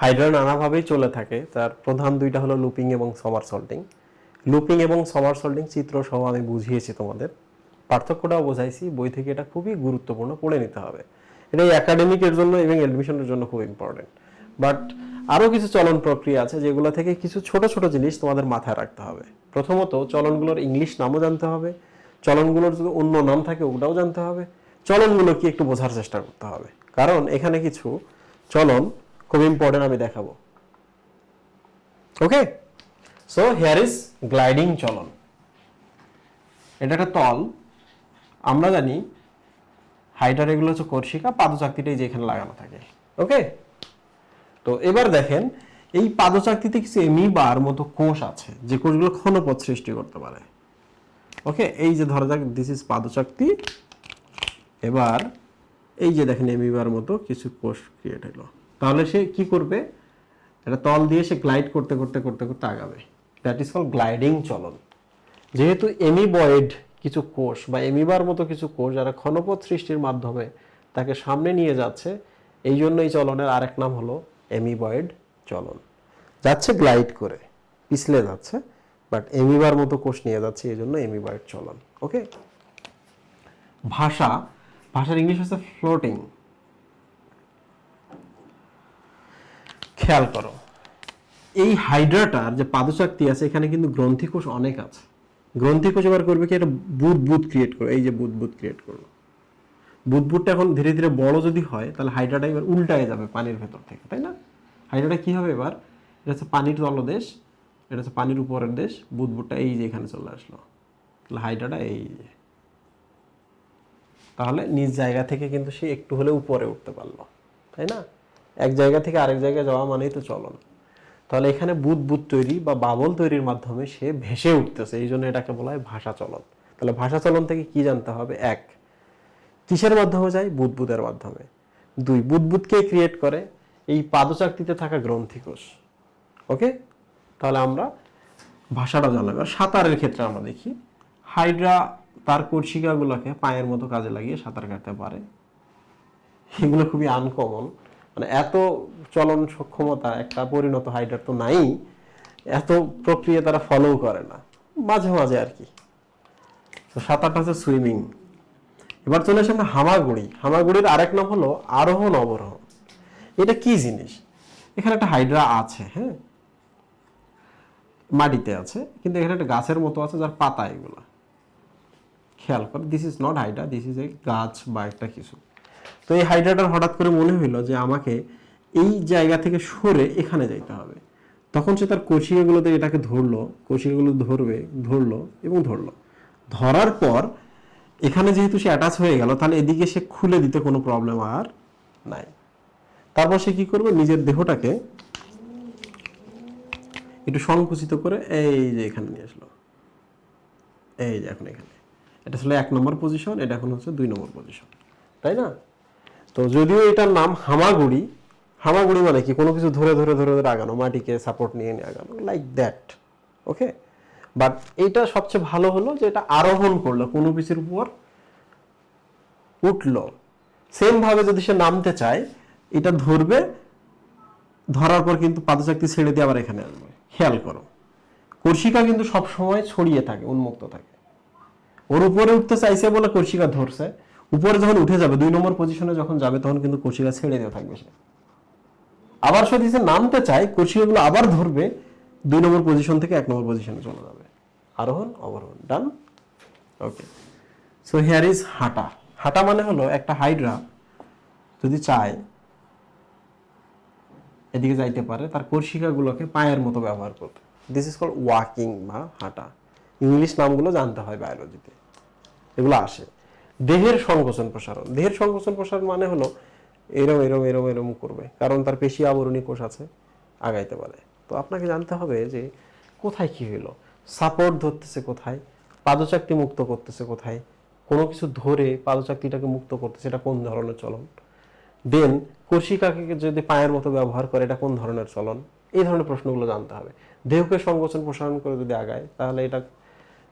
Hydra নানাভাবেই চলে থাকে। তার প্রধান দুইটা হলো লুপিং এবং সমার সল্টিং। লুপিং এবং সমার সল্টিং চিত্র সহ আমি বুঝিয়েছি তোমাদের। পার্থক্যটাও বোঝাইছি। বই থেকে এটা খুবই গুরুত্বপূর্ণ পড়ে নিতে হবে। এটা একাডেমিকের জন্য এবং অ্যাডমিশনের জন্য খুব ইম্পর্টেন্ট বাট আরও কিছু চলন প্রক্রিয়া আছে যেগুলো থেকে কিছু ছোট ছোট জিনিস তোমাদের মাথায় রাখতে হবে। প্রথমত, চলনগুলোর ইংলিশ নামও জানতে হবে। চলনগুলোর যদি অন্য নাম থাকে ওটাও জানতে হবে। চলনগুলো কি একটু বোঝার চেষ্টা করতে হবে। কারণ এখানে কিছু চলন খুব ইম্পর্টেন্ট আমি দেখাবো। Okay so here is gliding চলন। এটা একটা তল। আমরা জানি হাইটার এগুলো হচ্ছে কর্ষিকা পাদচাকতিটাই যেখানে লাগানো থাকে। ওকে তো এবার দেখেন, এই পাদচাকতিতে কিছু এমিবার মতো কোষ আছে, যে কোষগুলো ক্ষণপথ সৃষ্টি করতে পারে। ওকে এই যে ধরা যাক দিস ইজ পাদচাকতি। এবার এই যে দেখেন এমিবার মতো কিছু কোষ ক্রিয়েট হলো। তাহলে সে কি করবে? এটা তল দিয়ে সে গ্লাইড করতে করতে করতে করতে আগাবে। দ্যাট ইজ কল গ্লাইডিং চলন। যেহেতু এমিবয়েড কিছু কোষ বা এমিবার মতো কিছু কোষ যারা ক্ষণপথ সৃষ্টির মাধ্যমে তাকে সামনে নিয়ে যাচ্ছে, এই জন্য এই চলনের আরেক নাম হলো এমিবয়েড চলন। যাচ্ছে গ্লাইড করে, পিছলে যাচ্ছে বাট এমিবার মতো কোষ নিয়ে যাচ্ছে, এই জন্য এমিবয়েড চলন। ওকে ভাষা, ভাষার ইংলিশ হচ্ছে ফ্লোটিং খেয়াল করো। এই হাইড্রাটার যে পাদশক্তি আছে, এখানে কিন্তু গ্রন্থিকোষ অনেক আছে। গ্রন্থিকোষ এবার করবে কি? একটা বুদ বুদ ক্রিয়েট করবে, এই যে বুদ বুদ ক্রিয়েট করল। বুদবুদটা এখন ধীরে ধীরে বড় যদি হয়, তাহলে হাইড্রাটা এবার উল্টায় যাবে পানির ভেতর থেকে, তাই না? হাইড্রাটা কি হবে এবার? এটা হচ্ছে পানির তলদেশ, এটা হচ্ছে পানির উপরের দেশ, বুদবুদটা এই যে এখানে চলে আসলো। তাহলে হাইড্রাটা এই যে। তাহলে নিজ জায়গা থেকে কিন্তু সে একটু হলে উপরে উঠতে পারল, তাই না? এক জায়গা থেকে আরেক জায়গায় যাওয়া মানেই তো চলন। তাহলে এখানে বুদ বুদ তৈরি বা বাবল তৈরির মাধ্যমে সে ভেসে উঠতেছে, এই জন্য এটাকে বলা হয় ভাষা চলন। তাহলে ভাষা চলন থেকে কি জানতে হবে? এক, কিসের মাধ্যমে যায়? বুদবুদের মাধ্যমে। দুই, বুদবুদকে ক্রিয়েট করে এই পাদচাকতিতে থাকা গ্রন্থিকোষ। ওকে? তাহলে আমরা ভাষাটা জানলাম। সাঁতারের ক্ষেত্রে আমরা দেখি, হাইড্রা তার কর্ষিকাগুলোকে পায়ের মতো কাজে লাগিয়ে সাঁতার কাটতে পারে। এগুলো খুবই আনকমন মানে এত চলন সক্ষমতা একটা পরিণত হাইড্রার তো নাই, এত প্রক্রিয়া তারা ফলো করে না। মাঝে মাঝে আর কি। তো সাঁতারটা হচ্ছে সুইমিং এবার চলে আসে আমরা হামাগুড়ি। হামাগুড়ির আরেক নাম হলো আরোহণ অবরোহণ এটা কি জিনিস? এখানে একটা হাইড্রা আছে হ্যাঁ? মাটিতে আছে, কিন্তু এখানে একটা গাছের মতো আছে যার পাতা এগুলো। খেয়াল কর this is not hydra this is a গাছ বা একটা কিছু। তো এই হাইড্রাটার হঠাৎ করে মনে হইল যে আমাকে এই জায়গা থেকে সরে এখানে যাইতে হবে। তখন সে তার কষিয়াগুলোতে এটাকে ধরলো, কষিয়াগুলো ধরবে, ধরলো এবং ধরলো। ধরার পর এখানে যেহেতু সে অ্যাটাচ হয়ে গেল, তাহলে এদিকে সে খুলে দিতে কোনো প্রবলেম আর নাই। তারপর সে কি করবে? নিজের দেহটাকে একটু সংকুচিত করে এই যে এখানে নিয়ে আসলো। এই যে এখন এখানে। এটা ছিল এক নম্বর পজিশন এটা এখন হচ্ছে দুই নম্বর পজিশন তাই না? তো যদিও এটার নাম হামাগুড়ি হামাগুড়ি মানে কি? কোনো কিছু ধরে ধরে ধরে ধরে আগানো, মাটিকে সাপোর্ট নিয়ে নিয়ে আগানো লাইক দ্যাট ওকে বাট এইটা সবচেয়ে ভালো হলো যে এটা আরোহণ করল, কোনো কিছুর উপর উঠল। সেম ভাবে যদি সে নামতে চায়, এটা ধরবে, ধরার পর কিন্তু পাদচাকতি ছেড়ে দিয়ে আবার এখানে আসবে। খেয়াল করো কর্ষিকা কিন্তু সবসময় ছড়িয়ে থাকে, উন্মুক্ত থাকে। ওর উপরে উঠতে চাইছে বলে কর্ষিকা ধরছে উপরে যখন উঠে যাবে, দুই নম্বর পজিশনে যখন যাবে, তখন কিন্তু কর্ষিকা ছেড়ে দিয়ে থাকবে সে আবার সে দিছে নামতে চায় কর্ষিকাগুলো আবার ধরবে, দুই নম্বর পজিশন থেকে এক নম্বর পজিশনে চলে যাবে। আরোহণ, অবরোহণ, ডান। ওকে সো হেয়ার ইজ হাঁটা। হাঁটা মানে হলো একটা হাইড্রা যদি চায়, এদিকে যাইতে পারে, তার কর্ষিকাগুলোকে পায়ের মতো ব্যবহার করতে। দিস ইজ কল ওয়াকিং বা হাঁটা। ইংলিশ নামগুলো জানতে হয় বায়োলজিতে এগুলো আসে। দেহের সংকোচন প্রসারণ। দেহের সংকোচন প্রসারণ মানে হলো এরম এরম এরম এরম করবে। কারণ তার পেশি আবরণী কোষ আছে, আগাইতে পারে। তো আপনাকে জানতে হবে যে কোথায় কি হইল? সাপোর্ট ধরতেছে কোথায়? পাদচাকটি মুক্ত করতেছে কোথায়? কোনো কিছু ধরে পাদচাকতিটাকে মুক্ত করতেছে, এটা কোন ধরনের চলন? দেন কর্ষিকাকে যদি পায়ের মতো ব্যবহার করে, এটা কোন ধরনের চলন? এই ধরনের প্রশ্নগুলো জানতে হবে। দেহকে সংকোচন প্রসারণ করে যদি আগায়, তাহলে এটা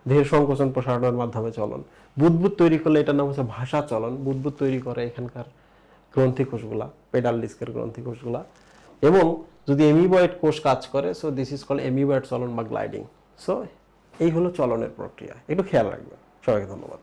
দেহের সংকোচন প্রসারণের মাধ্যমে চলন। বুদবুদ তৈরি করলে এটার নাম হচ্ছে ভাষা চলন। বুদবুদ তৈরি করে এখানকার গ্রন্থি কোষগুলা পেডাল ডিস্কের গ্রন্থি কোষগুলা এবং যদি এমিবয়েড কোষ কাজ করে so this is call amoeboid চলন বা গ্লাইডিং। সো এই হলো চলনের প্রক্রিয়া। একটু খেয়াল রাখবেন। সবাইকে ধন্যবাদ।